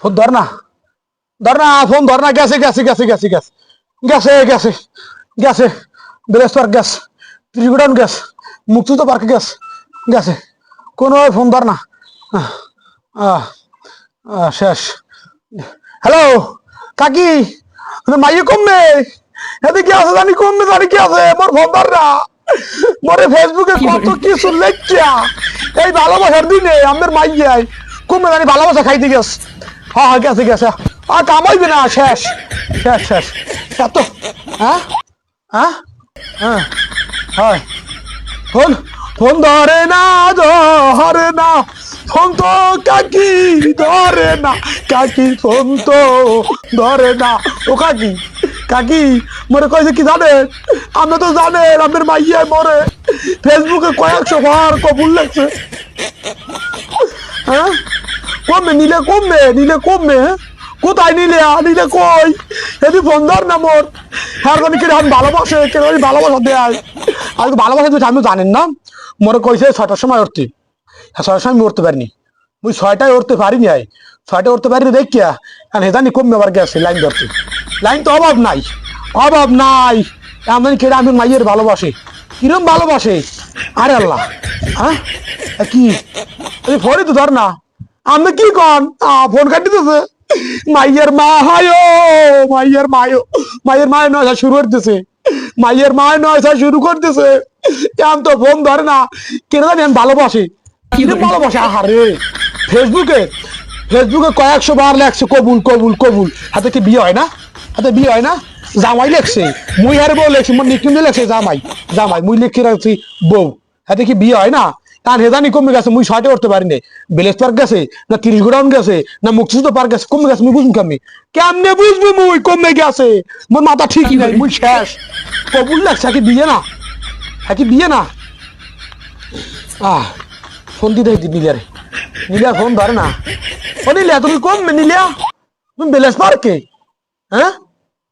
Phone ধর না। ধর না ফোন ধর না। গেছে গেছে গেছে গেছে গ্যাস গেছে গেছে গেছে। বিলাস পার্ক গ্যাস ত্রিগুডাউন গ্যাস মুক্তিযুদ্ধ পার্ক গ্যাস গেছে। কোনো ফোন ধর না। শেষ। হ্যালো কাকি মাইয়ে কমবে। এদিকে আছে জানি কমবে জানি কি আছে। মোর ফোন ধর না। মোরে ফেসবুকে কত কিছু লেখা। এই ভালোবাসার দিনে আমাদের মাইয়াই কমবে জানি ভালোবাসা খাইতে গেছে। হ্যাঁ হ্যাঁ গেছে গেছে। আর কামাইবে না শেষ শেষ শেষ। এত হ্যাঁ? হ্যাঁ? হ্যাঁ। হয়। ফোন ফোন ধরে না ধরে না। ফোন তো কাকি ধরে না, কাকি ফোন তো ধরে না। ও কাকি কাকি, মরে কয়েছে কি জানেন আপনি তো জানেন, আপনার মাইয়া মরে। ফেসবুকে কয়েকশো বার কবুল লাগছে। কমবে নিলে কমবে নিলে কমবে? কোথায় নিলে? নিলে কই? এদি ফোন না মোর। হ্যাঁ জানি আমি ভালোবাসে? কেন জানি ভালোবাসা দেয়। আর ভালোবাসা দিচ্ছে আমি জানেন না? মনে কইছে ছয়টার সময় উঠতে। হ্যাঁ ছয়টার সময় আমি উঠতে পারিনি। মুই ছয়টায় উঠতে পারিনি আই। ছয়টায় উঠতে পারিনি দেখিয়া। কারণ হেজানি কমবে আবার গেছে, লাইন ধরতে। লাইন তো অভাব নাই। অভাব নাই। এমন কেটে আমি মাইয়ের ভালোবাসে। কিরম ভালোবাসে? আরে আল্লাহ। হ্যাঁ কি? ফোনই তো ধর না। আমি কি কন ফোন কাটিতেছে। মাইয়ের মা হায়ো মাইয়ের মায়ো মাইয়ের মায়ের নয়সা শুরু করতেছে। মাইয়ের মায়ের নয়সা শুরু করতেছে। কেন তো ফোন ধরে না। কেন জানি আমি ভালোবাসি। কিরম আহারে ফেসবুকে ফেসবুকে কয়েকশো বার লেখছে কবুল কবুল কবুল। হাতে কি বিয়ে হয় না? হাতে বিয়ে হয় না? জামাই লেখছে। মুই হারে বউ লেখছি মোর নিকিম দিয়ে লেখছে জামাই জামাই মুই লিখে রাখছি বউ। হাতে কি বিয়ে হয় না? তার হেদানি কমে গেছে মুই ছয়টা উঠতে পারি না বেলেজ পার্ক গেছে না তিরিশ গোডাউন গেছে না মুক্তিযুদ্ধ পার্ক গেছে কমে গেছে মুই বুঝুন কেমনি? কেমনে বুঝব মুই? কমে গেছে। মোর মাথা ঠিকই নাই মুই শেষ। কবুল লাগছে কি বিয়ে না? কি বিয়ে না? আহ ফোন দিতে হইতি নিলিয়া রে। নিলিয়া ফোন ধরে না। ও নিলিয়া তুমি কমবে নিলিয়া তুমি বেলেজ পার্কে? হ্যাঁ?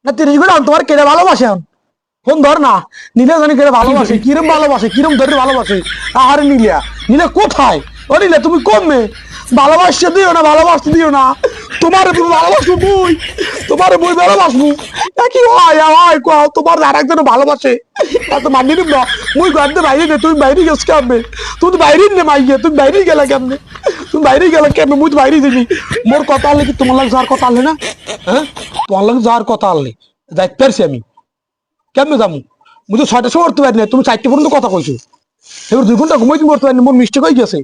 না তিরিশ গোডাউন তোমার কেটে ভালোবাসে ফোন ধর না। নীলে জানি কেটে ভালোবাসে, কিরম ভালোবাসে, কিরম ধরে ভালোবাসে আহারে নীলিয়া। নীলে কোথায়? ও নীলে, তুমি কমবে ভালোবাসতে দিও না, ভালোবাসতে দিও না। তোমার তুমি ভালোবাসবো বই, তোমার বই ভালোবাসবো। একই হয় হয়, কও, তোমার আর একজন ভালোবাসে এত মানি নিব না। মুই ঘরতে বাইরে নে তুমি বাইরে গেছ কেমনে? তুমি তো বাইরে নে মাইয়ে, তুমি বাইরে গেলা কেমনে? তুমি বাইরে গেলা কেমনে? মুই তো বাইরে যাবি মোর কথা আনলে কি তোমার লাগে যাওয়ার কথা আনলে না? হ্যাঁ? তোমার লাগে যাওয়ার কথা আনলে। যাইতে পারছি আমি। কেমনে যাব? মুই তো ছয়টার সময় উঠতে পারি তুমি চারটে পর্যন্ত কথা কইছো। এবার দুই ঘণ্টা ঘুমাই তুমি উঠতে পারি মোর মিস্টেক হয়ে গেছে।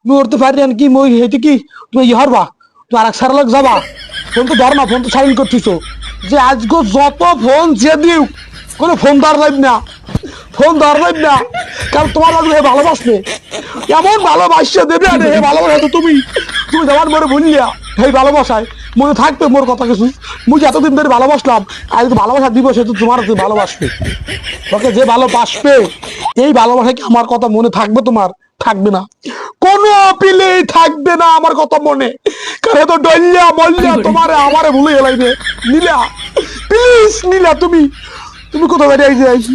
তুমি উঠতে পারি কি, মই হেঁটে কি তুমি ইয়ে হরবা তুমি আর এক সারা লোক যাবা। ফোন তো ধর না, ফোন তো সাইন করতেছো। যে আজকে যত ফোন যে দিও কোনো ফোন ধর লাইব না। ফোন ধর লাইব না, কারণ তোমার লাগবে ভালোবাসবে এমন ভালোবাসা দেবে আরে ভালোবাসা তো তুমি। তুমি যেমন মনে বললিয়া এই ভালোবাসায়। মনে থাকবে মোর কথা কিছু। মুই এতদিন ধরে ভালোবাসলাম, আজ তো ভালোবাসা দিব, সে তো তোমার ভালোবাসবে। তোকে যে ভালোবাসবে, এই ভালোবাসা কি আমার কথা মনে থাকবে তোমার? থাকবে না। কোনো অপিলে থাকবে না আমার কথা মনে। কারণ তো ডলিয়া মল্লিয়া তোমারে আমারে ভুলে গেলাইবে নীলা, প্লিজ নীলা, তুমি তুমি কোথাও বেরিয়ে আইসি আইসি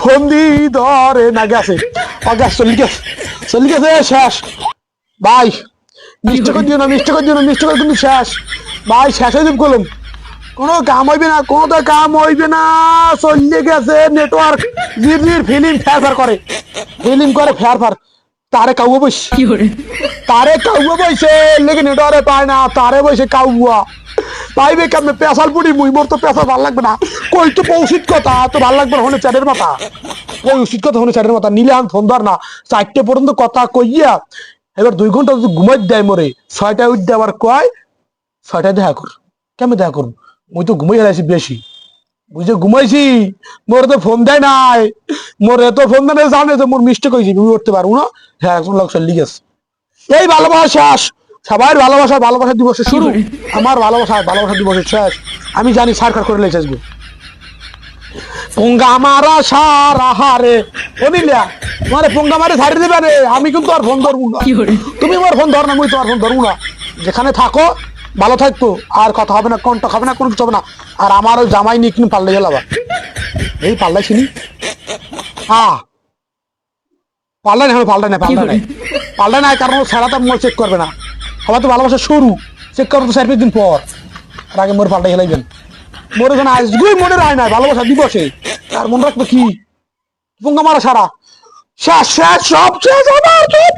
ফোন দি ধরে, না গেছে। ও চলি, গেছে। চলি, গেছে, শেষ। ভাই মিষ্টি দিও না মিষ্টি দিও না মিষ্টি কিন্তু শেষ। ভাই শেষ হয়ে দিব কলম। কোনো কাম হইবে না কোনো তো কাম হইবে না। চলিয়ে গেছে নেটওয়ার্ক জির জির ফিলিম ফেয়ার ফার করে। ফিলিম করে ফেয়ার ফার তারে কাউয়া বইস। তারে কাউয়া বইছে লেগে নেটওয়ার্কে পায় না তারে বইছে কাউয়া। পাইবে পেশাল পুরি মুই মোর তো পেশা ভালো লাগবে না। কই তো পৌষিত কথা তো ভালো লাগবে না হনে চ্যাটের মাথা। কথা হনে চ্যাটের মাথা। নিলে আমি ফোন ধর না। চারটে পর্যন্ত কথা কইয়া এবার দুই ঘণ্টা যদি ঘুমাই দেয় মোরে ছয়টায় উঠতে আবার কয়? ছয়টায় দেখা কর। কেমন দেখা করব? মুই তো ঘুমাই হেলাইছি বেশি। বুঝে ঘুমাইছি, মোর তো ফোন দেয় নাই। মোর এত ফোন দেয় নাই, জানে তো মোর মিস্টেক হয়েছে আমি উঠতে পারব না। হ্যাঁ এখন লোক গেছে এই ভালোবাসা শেষ সবাই ভালোবাসা ভালোবাসা দিবসে শুরু। আমার ভালোবাসা ভালোবাসা দিবসে শেষ। আমি জানি সারকার করে আসব পোঙ্গা মারা সারা হারে। অনিলিয়া তোমারে পোঙ্গা মারে ছাড়ি দেবে রে আমি কিন্তু আর ফোন ধরবো না। তুমি আমার ফোন ধর না মুই তোমার ফোন ধরবো না। যেখানে থাকো ভালো থাকতো। আর কথা হবে না কন্ট্যাক্ট হবে না কোনো কিছু হবে না। আর আমার ওই জামাই নিয়ে কিন্তু পাল্লে গেল আবার। এই পাল্লাই চিনি হ্যাঁ পাল্লাই না পাল্লাই না পাল্লাই নাই। পাল্লাই নাই কারণ ছাড়া তো চেক করবে না। সবাই তো ভালোবাসা শুরু চেক করব তো চার পাঁচ দিন পর। আর আগে মোর পাল্টাই হেলাইবেন। মোর এখানে আজগুই মনে রায় না ভালোবাসা দিবসে। আর মনে রাখব কি? পুঙ্গা মারা সারা। শেষ শেষ সব শেষ আমার।